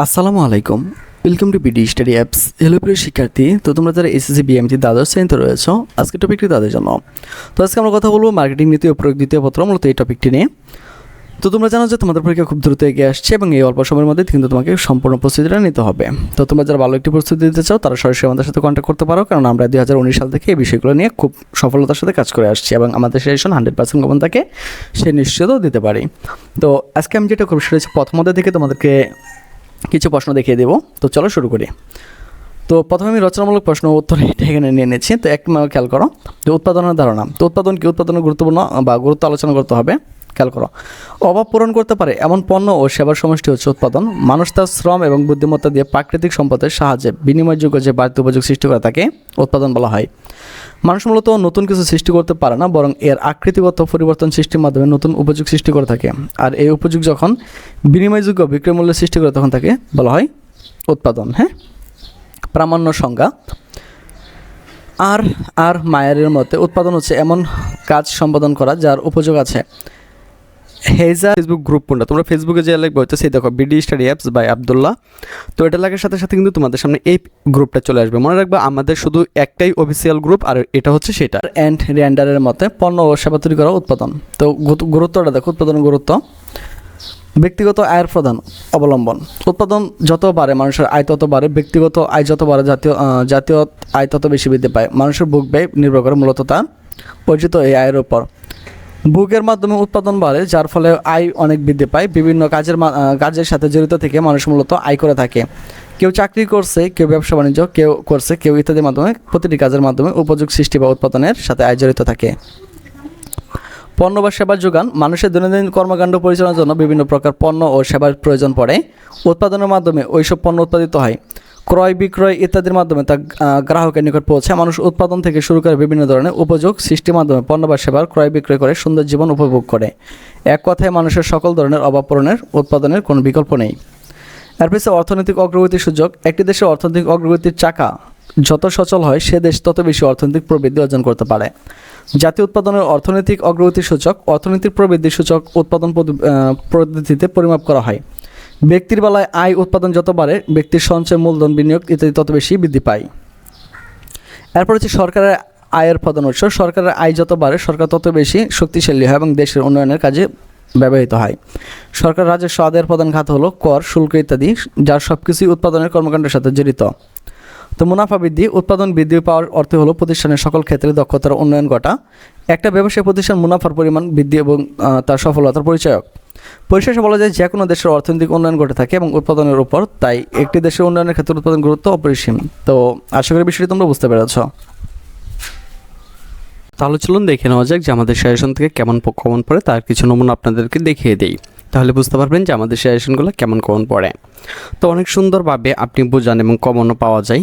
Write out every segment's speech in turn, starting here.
আসসালামু আলাইকুম। Welcome to BD study apps hello প্রিয় শিক্ষার্থী, তো তোমরা যারা এসএসসি বিএমটি দ্বাদশ শ্রেণীতে রয়েছ আজকে টপিকটি তাদের জন্য। তো আজকে আমরা কথা বলব মার্কেটিং নীতি ও প্রয়োগ দ্বিতীয় পত্র, মূলত এই টপিকটি নিয়ে। তো তোমরা জানো যে তোমাদের পরীক্ষা খুব দ্রুত এগিয়ে আসছে এবং এই অল্প সময়ের মধ্যে কিন্তু তোমাকে সম্পূর্ণ প্রস্তুতিটা নিতে হবে। তো তোমরা যারা ভালো একটি প্রস্তুতি দিতে চাও, তারা সরাসরি আমাদের সাথে কন্ট্যাক্ট করতে পারো, কারণ আমরা দুই হাজার উনিশ সাল থেকে এই বিষয়গুলো নিয়ে খুব সফলতার সাথে কাজ করে আসছি এবং আমাদের সেশন হান্ড্রেড পার্সেন্ট কমন থাকে সে নিশ্চিতও দিতে পারি। তো আজকে আমি যেটা করব, সেটা হচ্ছে প্রথমদের থেকে তোমাদেরকে কিছু প্রশ্ন দেখিয়ে দেবো। তো চলো শুরু করি। তো প্রথমে আমি রচনামূলক প্রশ্ন উত্তর এটা এখানে নিয়ে নিচ্ছি। তো এক খেয়াল করো। যে উৎপাদনের ধারণা। তো উৎপাদন কি? উৎপাদনের গুরুত্বপূর্ণ বা গুরুত্ব আলোচনা করতে হবে। খেয়াল করো। অভাব পূরণ করতে পারে এমন পণ্য ও সেবার সমষ্টি হচ্ছে উৎপাদন। মানুষ তার শ্রম এবং বুদ্ধিমত্তা দিয়ে প্রাকৃতিক সম্পদের সাহায্যে বিনিময়যোগ্য যে বাড়তি উপযোগ সৃষ্টি করে তাকে উৎপাদন বলা হয়। মানুষ মূলত নতুন কিছু সৃষ্টি করতে পারে না, বরং এর আকৃতিগত পরিবর্তন সৃষ্টির মাধ্যমে নতুন উপযোগ সৃষ্টি করে থাকে। আর এই উপযোগ যখন বিনিময়যোগ্য বিক্রয় মূল্য সৃষ্টি করে, তখন তাকে বলা হয় উৎপাদন হ্যাঁ? প্রামাণ্য সংজ্ঞা। আর আর মায়ারের মতে উৎপাদন হচ্ছে এমন কাজ সম্পাদন করা যার উপযোগ আছে। হেজা ফেসবুক গ্রুপ কোনটা? তোমরা ফেসবুকে যে লিখবে হচ্ছে সেই দেখো BD study apps by Abdullah. তো এটা লাগার সাথে সাথে কিন্তু তোমাদের সামনে এই গ্রুপটা চলে আসবে। মনে রাখবে, আমাদের শুধু একটাই অফিসিয়াল গ্রুপ আর এটা হচ্ছে সেটা। অ্যান্ড রিয়ান্ডারের মতে পণ্য ও সেবা তৈরি করা উৎপাদন। তো গুরুত্বটা দেখো উৎপাদনের গুরুত্ব। ব্যক্তিগত আয়ের প্রধান অবলম্বন। উৎপাদন যত বাড়ে, মানুষের আয় তত বাড়ে। ব্যক্তিগত আয় যত বাড়ে, জাতীয় জাতীয় আয় তত বেশি বৃদ্ধি পায়। মানুষের বুক ব্যয় নির্ভর করে মূলত তার পরিচিত এই আয়ের উপর। বুকের মাধ্যমে উৎপাদন বাড়ে, যার ফলে আয় অনেক বৃদ্ধি পায়। বিভিন্ন কাজের কাজের সাথে জড়িত থেকে মানুষ মূলত আয় করে থাকে। কেউ চাকরি করছে, কেউ ব্যবসা বাণিজ্য, কেউ করছে, কেউ ইত্যাদির মাধ্যমে, প্রতিটি কাজের মাধ্যমে উপযোগ সৃষ্টি বা উৎপাদনের সাথে আয় জড়িত থাকে। পণ্য বা সেবার যোগান, মানুষের দৈনন্দিন কর্মকাণ্ড পরিচালনার জন্য বিভিন্ন প্রকার পণ্য ও সেবার প্রয়োজন পড়ে। উৎপাদনের মাধ্যমে ওইসব পণ্য উৎপাদিত হয়। ক্রয়, বিক্রয় ইত্যাদির মাধ্যমে তা গ্রাহকের নিকট পৌঁছে মানুষ উৎপাদন থেকে শুরু করে বিভিন্ন ধরনের উপযোগ সৃষ্টির মাধ্যমে পণ্য বা সেবার ক্রয়, বিক্রয় করে সুন্দর জীবন উপভোগ করে। এক কথায় মানুষের সকল ধরনের অভাব পূরণের উৎপাদনের কোনো বিকল্প নেই। এর পিছনে অর্থনৈতিক অগ্রগতির সুযোগ একটি দেশের অর্থনৈতিক অগ্রগতির চাকা যত সচল হয়, সে দেশ তত বেশি অর্থনৈতিক প্রবৃদ্ধি অর্জন করতে পারে। জাতীয় উৎপাদনের অর্থনৈতিক অগ্রগতির সূচক, অর্থনৈতিক প্রবৃদ্ধির সূচক উৎপাদন পদ্ধ- পদ্ধতিতে পরিমাপ করা হয়। ব্যক্তির বেলায় আয় উৎপাদন যত বাড়ে, ব্যক্তির সঞ্চয় মূলধন বিনিয়োগ ইত্যাদি তত বেশি বৃদ্ধি পায়। এরপর হচ্ছে সরকারের আয়ের প্রধান উৎস। সরকারের আয় যত বাড়ে, সরকার তত বেশি শক্তিশালী হয় এবং দেশের উন্নয়নের কাজে ব্যবহৃত হয়। সরকার রাজস্ব আদায়ের প্রধান খাত হলো কর, শুল্ক ইত্যাদি যার সব কিছুই উৎপাদনের কর্মকাণ্ডের সাথে জড়িত। তো মুনাফা বৃদ্ধি, উৎপাদন বৃদ্ধি পাওয়ার অর্থ হলো প্রতিষ্ঠানের সকল ক্ষেত্রে দক্ষতার উন্নয়ন ঘটা। একটা ব্যবসায়ী প্রতিষ্ঠান মুনাফার পরিমাণ বৃদ্ধি এবং তার সফলতার পরিচয়ক। পরিশেষে বলা যায় যে কোনো দেশের অর্থনৈতিক উন্নয়ন ঘটে থাকে এবং উৎপাদনের উপর, তাই একটি দেশের উন্নয়নের ক্ষেত্রে উৎপাদন গুরুত্ব অপরিসীম। তো আশা করি বিষয়টি তোমরা বুঝতে পেরেছ। তাহলে চলুন দেখে নেওয়া যাক যে আমাদের সাজেশন থেকে কেমন কমন পড়ে, তার কিছু নমুনা আপনাদেরকে দেখিয়ে দিই। তাহলে বুঝতে পারবেন যে আমাদের সাজেশনগুলো কেমন কমন পড়ে। তো অনেক সুন্দরভাবে আপনি বোঝান এবং কমনও পাওয়া যায়।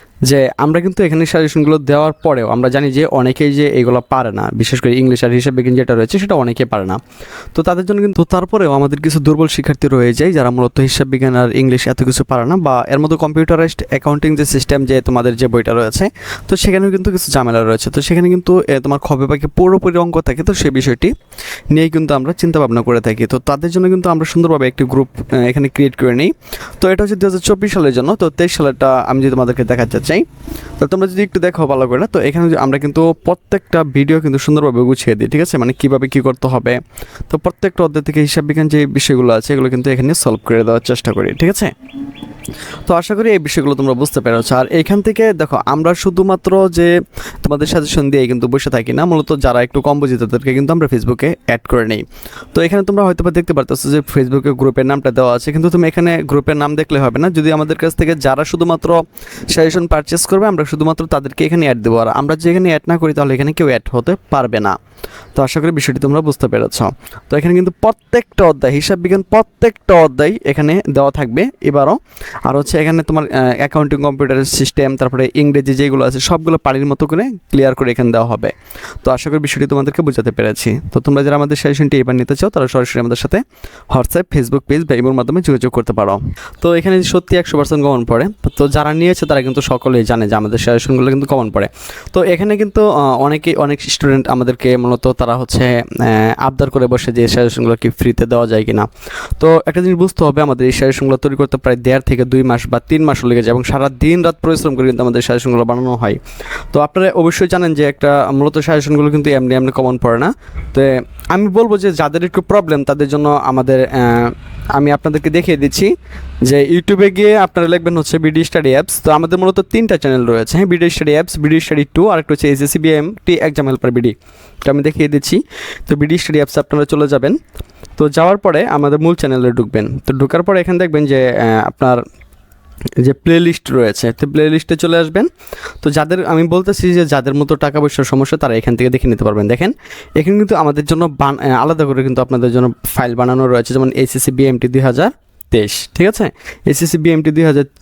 যে আমরা কিন্তু এখানে সাজেশনগুলো দেওয়ার পরেও আমরা জানি যে অনেকেই যে এগুলো পারে না। বিশেষ করে ইংলিশ আর হিসাব বিজ্ঞান যেটা রয়েছে সেটা অনেকে পারে না। তো তাদের জন্য কিন্তু তারপরেও আমাদের কিছু দুর্বল শিক্ষার্থী রয়ে যায় যারা মূলত হিসাব বিজ্ঞান আর ইংলিশ এত কিছু পারে না বা এর মধ্যে কম্পিউটারাইজড অ্যাকাউন্টিং যে সিস্টেম যে তোমাদের যে বইটা রয়েছে, তো সেখানেও কিন্তু কিছু ঝামেলা রয়েছে। তো সেখানে কিন্তু তোমার খবে পাখি পুরোপুরি অঙ্ক থাকে, তো সেই বিষয়টি নিয়ে কিন্তু আমরা চিন্তা ভাবনা করে থাকি। তো তাদের জন্য কিন্তু আমরা সুন্দরভাবে একটি গ্রুপ এখানে ক্রিয়েট করে নিই। তো এটা হচ্ছে দু হাজার চব্বিশ সালের জন্য, তো তেইশ সালেরটা আমি যদি তোমাদেরকে দেখাতে চাচ্ছি চাই। তো তোমরা যদি একটু দেখো ভালো করে তো এখানে আমরা কিন্তু প্রত্যেকটা ভিডিও কিন্তু সুন্দরভাবে গুছিয়ে দিই, ঠিক আছে? মানে কীভাবে কী করতে হবে? তো প্রত্যেকটা অধ্যায় থেকে হিসাব বিজ্ঞান যে বিষয়গুলো আছে, এগুলো কিন্তু এখানে সলভ করে দেওয়ার চেষ্টা করি, ঠিক আছে? তো আশা করি এই বিষয়গুলো তোমরা বুঝতে পেরেছ। আর এখান থেকে দেখো, আমরা শুধুমাত্র যে তোমাদের সাজেশন দিয়ে কিন্তু বসে থাকি না, মূলত যারা একটু কম বুঝি, তাদেরকে কিন্তু আমরা ফেসবুকে অ্যাড করে নিই। তো এখানে তোমরা হয়তো বা দেখতে পারতেছো যে ফেসবুকে গ্রুপের নামটা দেওয়া আছে, কিন্তু তুমি এখানে গ্রুপের নাম দেখলে হবে না। যদি আমাদের কাছ থেকে যারা শুধুমাত্র সাজেশন পারচেস করবে, আমরা শুধুমাত্র তাদেরকে এখানে অ্যাড দেবো। আর আমরা যে এখানে অ্যাড না করি, তাহলে এখানে কেউ অ্যাড হতে পারবে না। তো আশা করি বিষয়টি তোমরা বুঝতে পেরেছ। তো এখানে কিন্তু প্রত্যেকটা অধ্যায়, হিসাব বিজ্ঞান প্রত্যেকটা অধ্যায় এখানে দেওয়া থাকবে এবারও। আর হচ্ছে এখানে তোমার অ্যাকাউন্টিং কম্পিউটারের সিস্টেম তারপরে ইংরেজি যেগুলো আছে, সবগুলো পানির মতো করে ক্লিয়ার করে এখানে দেওয়া হবে। তো আশা করি বিষয়টি তোমাদেরকে বোঝাতে পেরেছি। তো তোমরা যারা আমাদের সেশনটি এবার নিতে চাও, তারা সরাসরি আমাদের সাথে হোয়াটসঅ্যাপ ফেসবুক পেজ বা ইমোর মাধ্যমে যোগাযোগ করতে পারো। তো এখানে সত্যি একশো পার্সেন্ট কমন পড়ে। তো যারা নিয়েছে, তারা কিন্তু সকলেই জানে যে আমাদের সেশনগুলো কিন্তু কমন পড়ে। তো এখানে কিন্তু অনেকেই, অনেক স্টুডেন্ট আমাদেরকে মূলত তারা হচ্ছে আবদার করে বসে যে সাজেশনগুলো কি ফ্রিতে দেওয়া যায় কিনা। তো একটা জিনিস বুঝতে হবে, আমাদের এই সাজেশনগুলো তৈরি করতে প্রায় দেড় থেকে দুই মাস বা তিন মাসও লেগে যায় এবং সারা দিন রাত পরিশ্রম করে কিন্তু আমাদের সাজেশনগুলো বানানো হয়। তো আপনারা অবশ্যই জানেন যে একটা মূলত সাজেশনগুলো কিন্তু এমনি এমনি কমন পড়ে না। তো আমি বলব যে যাদের একটু প্রবলেম তাদের জন্য আমাদের আমি আপনাদেরকে দেখিয়ে দিচ্ছি যে ইউটিউবে গিয়ে আপনারা লিখবেন হচ্ছে বিডি স্টাডি অ্যাপস তো আমাদের মূলত তিনটা চ্যানেল রয়েছে। হ্যাঁ BD study apps BD study two আর একটা হচ্ছে SSC BM T exam helper BD তো আমি দেখিয়ে দিচ্ছি। তো বিডি স্টাডি অ্যাপস আপনারা চলে যাবেন। তো যাওয়ার পরে আমাদের মূল চ্যানেলে ঢুকবেন। তো ঢোকার পরে এখানে দেখবেন যে আপনার যে প্লেলিস্ট রয়েছে, তো প্লেলিস্টে চলে আসবেন। তো যাদের, আমি বলতেছি যে যাদের মতো টাকা পয়সার সমস্যা, তারা এখান থেকে দেখে নিতে পারবেন। দেখেন, এখানে কিন্তু আমাদের জন্য বান আলাদা করে কিন্তু আপনাদের জন্য ফাইল বানানো রয়েছে। যেমন এসএসসি বিএমটি দুই হাজার তেইশ, ঠিক আছে? এসএসসি বিএমটি দুই হাজার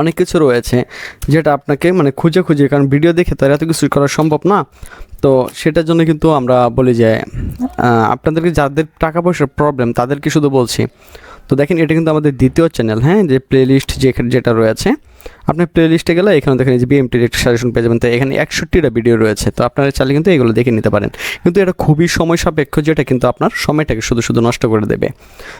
অনেক কিছু রয়েছে যেটা আপনাকে মানে খুঁজে খুঁজে, কারণ ভিডিও দেখে তো এত কিছু করা সম্ভব না। তো সেটার জন্য কিন্তু আমরা বলি যে আপনাদেরকে যাদের টাকা পয়সার প্রবলেম তাদেরকে শুধু বলছি তো দেখেন, এটা কিন্তু আমাদের দ্বিতীয় চ্যানেল হ্যাঁ? যে প্লেলিস্ট লিস্ট যেটা রয়েছে, আপনি প্লে লিস্টে গেলে এখানে দেখেন যে বিএমটির একটা সাজেশন পেয়ে যাবেন। তো এখানে একষট্টিটা ভিডিও রয়েছে, তো আপনারা চাইলে কিন্তু এগুলো দেখে নিতে পারেন। কিন্তু এটা খুবই সময় সাপেক্ষ, যেটা কিন্তু আপনার সময়টাকে শুধু শুধু নষ্ট করে দেবে।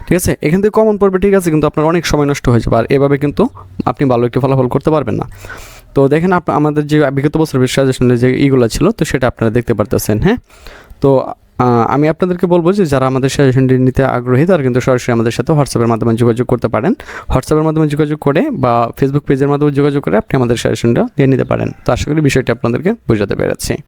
ঠিক আছে? এখান থেকে কমন পড়বে ঠিক আছে, কিন্তু আপনার অনেক সময় নষ্ট হয়ে যাবে। আর এভাবে কিন্তু আপনি ভালো একটি ফলাফল করতে পারবেন না। তো দেখেন আপনার আমাদের যে বিগত বছরের সাজেশনের যে ইগুলো ছিল, তো সেটা আপনারা দেখতে পারতেছেন হ্যাঁ? তো আমি আপনাদেরকে বলব যে যারা আমাদের সাজেশনটি নিতে আগ্রহী, তারা কিন্তু সরাসরি আমাদের সাথে হোয়াটসঅ্যাপের মাধ্যমে যোগাযোগ করতে পারেন। হোয়াটসঅ্যাপের মাধ্যমে যোগাযোগ করে বা ফেসবুক পেজের মাধ্যমে যোগাযোগ করে আপনি আমাদের সাজেশনটা নিয়ে নিতে পারেন। তো আশা করি বিষয়টি আপনাদেরকে বোঝাতে পেরেছি।